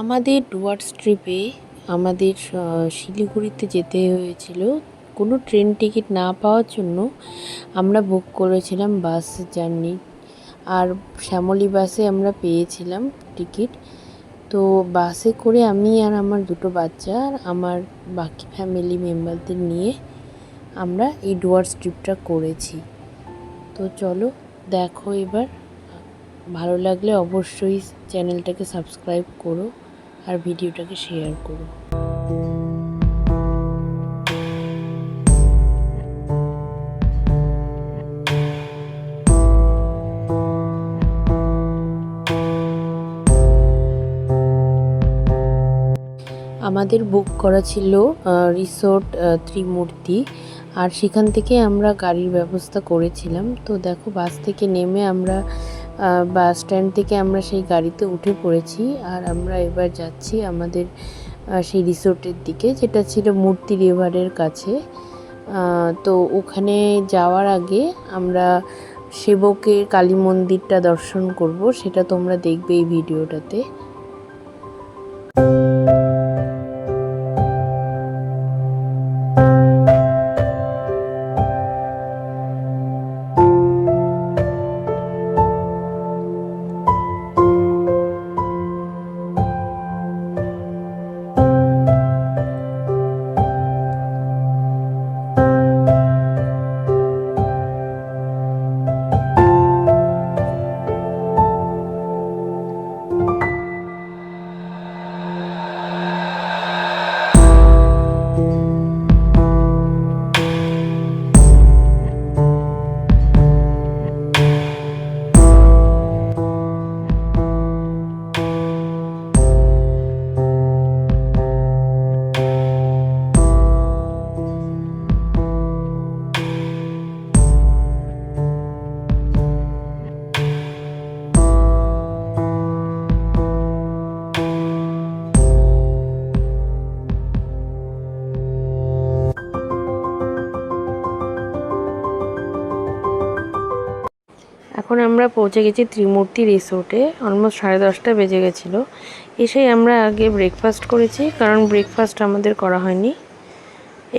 আমাদের ডুয়ার্স ট্রিপে আমাদের শিলিগুড়িতে যেতে হয়েছিল কোনো ট্রেন টিকিট না পাওয়ার জন্য আমরা বুক করেছিলাম বাস জার্নি আর শ্যামলী বাসে আমরা পেয়েছিলাম টিকিট তো বাসে করে আমি আর আমার দুটো বাচ্চা আর আমার বাকি ফ্যামিলি মেম্বারদের নিয়ে আমরা এই ডুয়ার্স ট্রিপটা করেছি তো চলো দেখো এবার ভালো লাগলে অবশ্যই চ্যানেলটাকে সাবস্ক্রাইব করো আর ভিডিওটাকে শেয়ার করুন আমাদের বুক করা ছিল রিসোর্ট ত্রিমূর্তি আর সেখান থেকে আমরা গাড়ির ব্যবস্থা করেছিলাম তো দেখো বাস থেকে নেমে আমরা বাস স্ট্যান্ড থেকে আমরা সেই গাড়িতে উঠে পড়েছি আর আমরা এবার যাচ্ছি আমাদের সেই রিসোর্টের দিকে যেটা ছিল মূর্তি রিভারের কাছে তো ওখানে যাওয়ার আগে আমরা সেবকের কালী মন্দিরটা দর্শন করব সেটা তোমরা দেখবে এই ভিডিওটাতে এখন আমরা পৌঁছে গেছি ত্রিমূর্তি রিসোর্টে অলমোস্ট সাড়ে দশটা বেজে গেছিলো এসেই আমরা আগে ব্রেকফাস্ট করেছি কারণ ব্রেকফাস্ট আমাদের করা হয়নি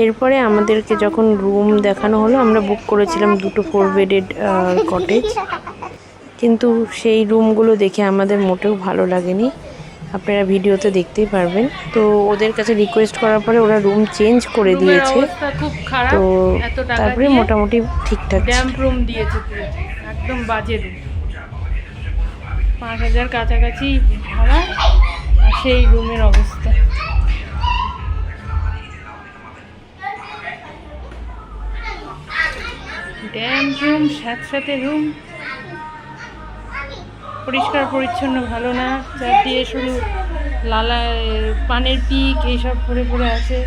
এরপরে আমাদেরকে যখন রুম দেখানো হলো আমরা বুক করেছিলাম দুটো ফোর বেডেড কটেজ কিন্তু সেই রুমগুলো দেখে আমাদের মোটেও ভালো লাগেনি আপনারা ভিডিওতে দেখতেই পারবেন তো ওদের কাছে রিকোয়েস্ট করার পরে ওরা রুম চেঞ্জ করে দিয়েছে খুব খারাপ তো তারপরে মোটামুটি ঠিকঠাক ড্যাম্প রুম দিয়েছে একদম বাজে রুম পাঁচ হাজার কাছাকাছি ভাড়া আর সেই রুমের অবস্থা ড্যাম রুম সাথে সাথে রুম পরিষ্কার পরিচ্ছন্ন ভালো না যার দিয়ে শুধু লালা পানের পিক এইসব ভরে ভরে আছে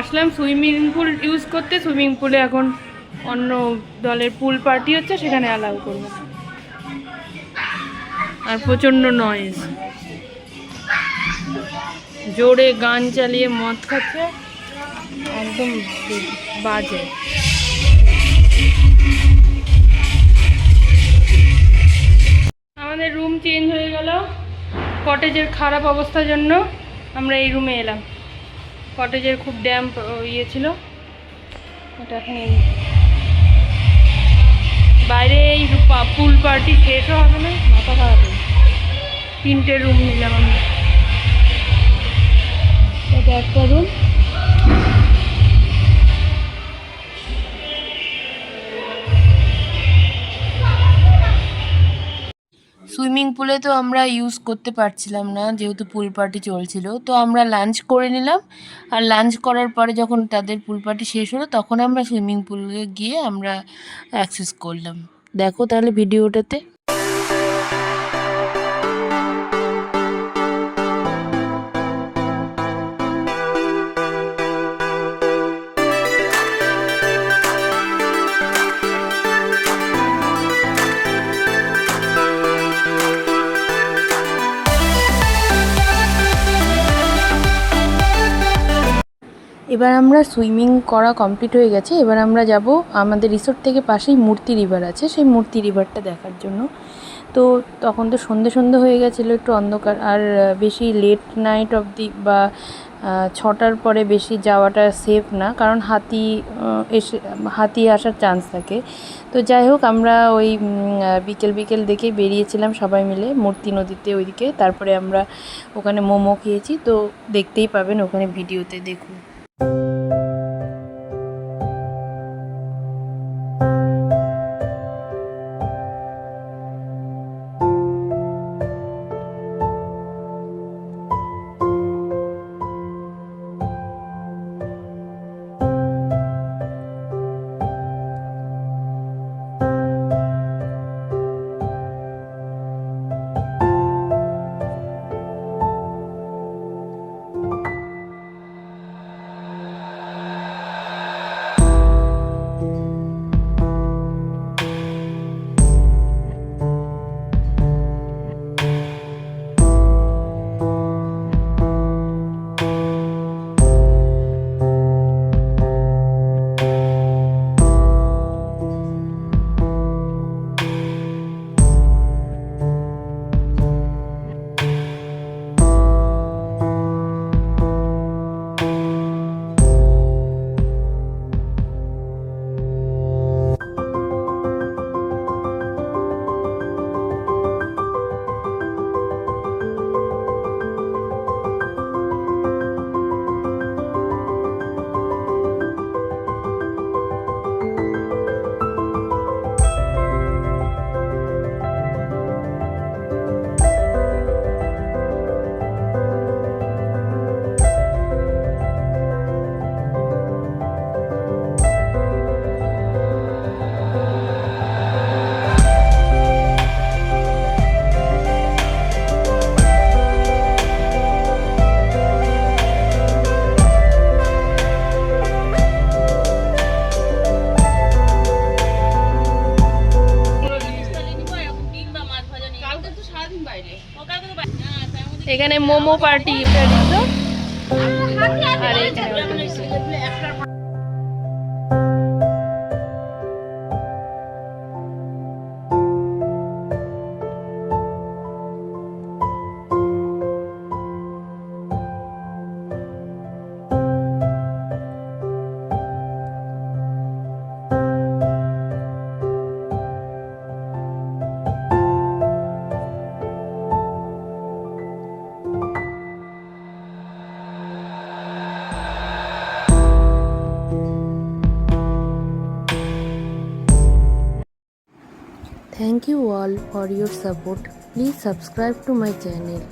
আসলাম সুইমিং পুল ইউজ করতে সুইমিং পুলে এখন অন্য দলের পুল পার্টি হচ্ছে সেখানে অ্যালাউ করবো আর প্রচণ্ড নয়েজ জোরে গান চালিয়ে মদ খাচ্ছে একদম বাজে আমাদের রুম চেঞ্জ হয়ে গেল কটেজের খারাপ অবস্থার জন্য আমরা এই রুমে এলাম কটেজের খুব ড্যাম্প ইয়ে ছিল এটা এখন বাইরে এই পুল পার্টি শেষও হবে না মাথা খারাপ তিনটে রুম নিলাম আমরা একটা রুম সুইমিং পুলে তো আমরা ইউজ করতে পারছিলাম না যেহেতু পুল পার্টি চলছিল তো আমরা লাঞ্চ করে নিলাম আর লাঞ্চ করার পরে যখন তাদের পুল পার্টি শেষ হলো তখন আমরা সুইমিং পুলে গিয়ে আমরা অ্যাক্সেস করলাম দেখো তাহলে ভিডিওটাতে এবার আমরা সুইমিং করা কমপ্লিট হয়ে গেছে এবার আমরা যাব আমাদের রিসোর্ট থেকে পাশেই মূর্তি রিভার আছে সেই মূর্তি রিভারটা দেখার জন্য তো তখন তো সন্ধে সন্ধে হয়ে গেছিলো একটু অন্ধকার আর বেশি লেট নাইট অব দি বা ছটার পরে বেশি যাওয়াটা সেফ না কারণ হাতি এসে হাতি আসার চান্স থাকে তো যাই হোক আমরা ওই বিকেল বিকেল দেখে বেরিয়েছিলাম সবাই মিলে মূর্তি নদীতে ওইদিকে তারপরে আমরা ওখানে মোমো খেয়েছি তো দেখতেই পাবেন ওখানে ভিডিওতে দেখুন এখানে মোমো পার্টি হ্যাঁ, আর এখানে Thank you all for your support. Please subscribe to my channel.